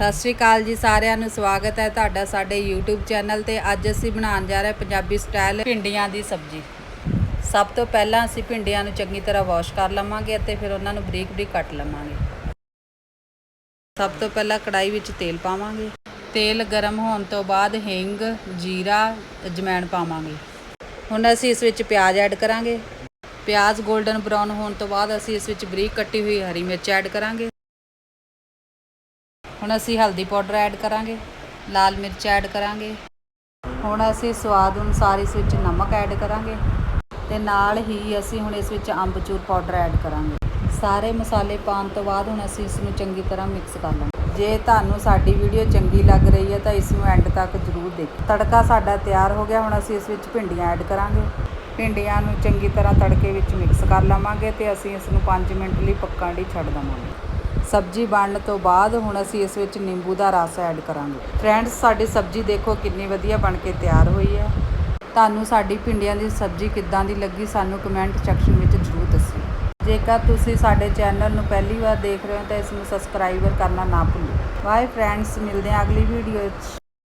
ਸਤਿ ਸ਼੍ਰੀ ਅਕਾਲ ਜੀ ਸਾਰਿਆਂ ਨੂੰ, ਸਵਾਗਤ ਹੈ ਤੁਹਾਡਾ ਸਾਡੇ YouTube ਚੈਨਲ ਤੇ। ਅੱਜ ਅਸੀਂ ਬਣਾਉਣ ਜਾ ਰਹੇ ਪੰਜਾਬੀ ਸਟਾਈਲ ਭਿੰਡੀਆਂ ਦੀ ਸਬਜ਼ੀ। ਸਭ ਤੋਂ ਪਹਿਲਾਂ ਅਸੀਂ ਭਿੰਡੀਆਂ ਨੂੰ ਚੰਗੀ ਤਰ੍ਹਾਂ ਵਾਸ਼ ਕਰ ਲਵਾਂਗੇ ਅਤੇ ਫਿਰ ਉਹਨਾਂ ਨੂੰ ਬਰੀਕ ਬਰੀਕ ਕੱਟ ਲਵਾਂਗੇ। ਸਭ ਤੋਂ ਪਹਿਲਾਂ ਕੜਾਈ ਵਿੱਚ ਤੇਲ ਪਾਵਾਂਗੇ। ਤੇਲ ਗਰਮ ਹੋਣ ਤੋਂ ਬਾਅਦ ਹਿੰਗ, ਜੀਰਾ ਅਜਵਾਇਣ ਪਾਵਾਂਗੇ। ਹੁਣ ਅਸੀਂ ਇਸ ਵਿੱਚ ਪਿਆਜ਼ ਐਡ ਕਰਾਂਗੇ। ਪਿਆਜ਼ 골ਡਨ ਬਰਾਊਨ ਹੋਣ ਤੋਂ ਬਾਅਦ ਅਸੀਂ ਇਸ ਵਿੱਚ ਬਰੀਕ ਕੱਟੀ ਹੋਈ ਹਰੀ ਮਿਰਚ ਐਡ ਕਰਾਂਗੇ। ਹੁਣ ਅਸੀਂ ਹਲਦੀ ਪਾਊਡਰ ਐਡ ਕਰਾਂਗੇ, ਲਾਲ ਮਿਰਚ ਐਡ ਕਰਾਂਗੇ। ਹੁਣ ਅਸੀਂ ਸਵਾਦ ਅਨੁਸਾਰ ਇਸ ਵਿੱਚ ਨਮਕ ਐਡ ਕਰਾਂਗੇ ਤੇ ਨਾਲ ਹੀ ਅਸੀਂ ਹੁਣ ਇਸ ਵਿੱਚ ਅੰਬਚੂਰ ਪਾਊਡਰ ਐਡ ਕਰਾਂਗੇ। ਸਾਰੇ ਮਸਾਲੇ ਪਾਉਣ ਤੋਂ ਬਾਅਦ ਹੁਣ ਅਸੀਂ ਇਸ ਨੂੰ ਚੰਗੀ ਤਰ੍ਹਾਂ ਮਿਕਸ ਕਰ ਲਾਂਗੇ। ਜੇ ਤੁਹਾਨੂੰ ਸਾਡੀ ਵੀਡੀਓ ਚੰਗੀ ਲੱਗ ਰਹੀ ਹੈ ਤਾਂ ਇਸ ਨੂੰ ਐਂਡ ਤੱਕ ਜ਼ਰੂਰ ਦੇਖੋ। ਤੜਕਾ ਸਾਡਾ ਤਿਆਰ ਹੋ ਗਿਆ, ਹੁਣ ਅਸੀਂ ਇਸ ਵਿੱਚ ਭਿੰਡੀਆਂ ਐਡ ਕਰਾਂਗੇ। ਭਿੰਡੀਆਂ ਨੂੰ ਚੰਗੀ ਤਰ੍ਹਾਂ ਤੜਕੇ ਵਿੱਚ ਮਿਕਸ ਕਰ ਲਵਾਂਗੇ ਤੇ ਅਸੀਂ ਇਸ ਨੂੰ 5 ਮਿੰਟ ਲਈ ਪੱਕਣ ਲਈ ਛੱਡ ਦਵਾਂਗੇ। ਸਬਜ਼ੀ ਬਣਨ ਤੋਂ ਬਾਅਦ ਹੁਣ ਅਸੀਂ ਇਸ ਵਿੱਚ ਨਿੰਬੂ ਦਾ ਰਸ ਐਡ ਕਰਾਂਗੇ। ਫਰੈਂਡਸ, ਸਾਡੀ ਸਬਜ਼ੀ ਦੇਖੋ ਕਿੰਨੀ ਵਧੀਆ ਬਣ ਕੇ ਤਿਆਰ ਹੋਈ ਹੈ। ਤੁਹਾਨੂੰ ਸਾਡੀ ਭਿੰਡੀਆਂ ਦੀ ਸਬਜ਼ੀ ਕਿੱਦਾਂ ਦੀ ਲੱਗੀ ਸਾਨੂੰ ਕਮੈਂਟ ਸੈਕਸ਼ਨ ਵਿੱਚ ਜ਼ਰੂਰ ਦੱਸਿਓ ਜੇਕਰ ਤੁਸੀਂ ਸਾਡੇ ਚੈਨਲ ਨੂੰ ਪਹਿਲੀ ਵਾਰ ਦੇਖ ਰਹੇ ਹੋ ਤਾਂ ਇਸ ਨੂੰ ਸਬਸਕ੍ਰਾਈਬਰ ਕਰਨਾ ਨਾ ਭੁੱਲੋ। ਬਾਏ ਫਰੈਂਡਸ, ਮਿਲਦੇ ਹਾਂ ਅਗਲੀ ਵੀਡੀਓ ਵਿੱਚ।